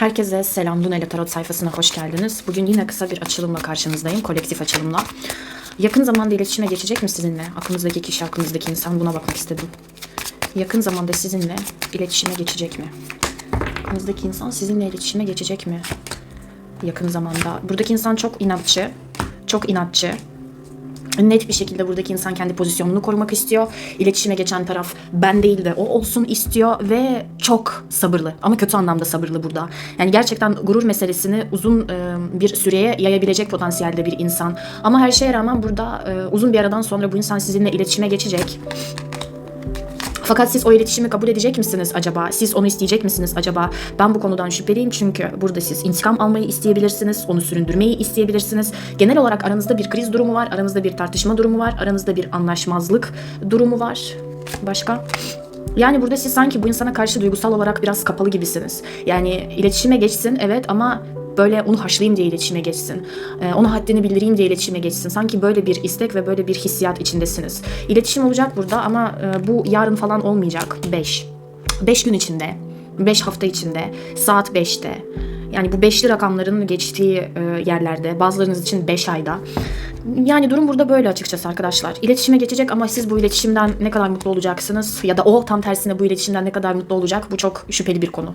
Herkese selam Lunela Tarot sayfasına hoş geldiniz. Bugün yine kısa bir açılımla karşınızdayım. Kolektif açılımla. Yakın zamanda iletişime geçecek mi sizinle? Aklınızdaki kişi, aklınızdaki insan buna bakmak istedim. Yakın zamanda sizinle iletişime geçecek mi? Aklınızdaki insan sizinle iletişime geçecek mi? Yakın zamanda. Buradaki insan çok inatçı. Çok inatçı. Net bir şekilde buradaki insan kendi pozisyonunu korumak istiyor. İletişime geçen taraf ben değil de o olsun istiyor ve çok sabırlı. Ama kötü anlamda sabırlı burada. Yani gerçekten gurur meselesini uzun e, bir süreye yayabilecek potansiyelde bir insan. Ama her şeye rağmen burada e, uzun bir aradan sonra bu insan sizinle iletişime geçecek. Fakat siz o iletişimi kabul edecek misiniz acaba? Siz onu isteyecek misiniz acaba? Ben bu konudan şüpheliyim çünkü burada siz intikam almayı isteyebilirsiniz, onu süründürmeyi isteyebilirsiniz. Genel olarak aranızda bir kriz durumu var, aranızda bir tartışma durumu var, aranızda bir anlaşmazlık durumu var. Başka? Yani burada siz sanki bu insana karşı duygusal olarak biraz kapalı gibisiniz. Yani iletişime geçsin evet ama böyle onu haşlayayım diye iletişime geçsin. Ee, ona haddini bildireyim diye iletişime geçsin. Sanki böyle bir istek ve böyle bir hissiyat içindesiniz. İletişim olacak burada ama e, bu yarın falan olmayacak. 5. 5 gün içinde, 5 hafta içinde, saat 5'te. Yani bu beşli rakamların geçtiği e, yerlerde, bazılarınız için 5 ayda. Yani durum burada böyle açıkçası arkadaşlar. İletişime geçecek ama siz bu iletişimden ne kadar mutlu olacaksınız ya da o tam tersine bu iletişimden ne kadar mutlu olacak bu çok şüpheli bir konu.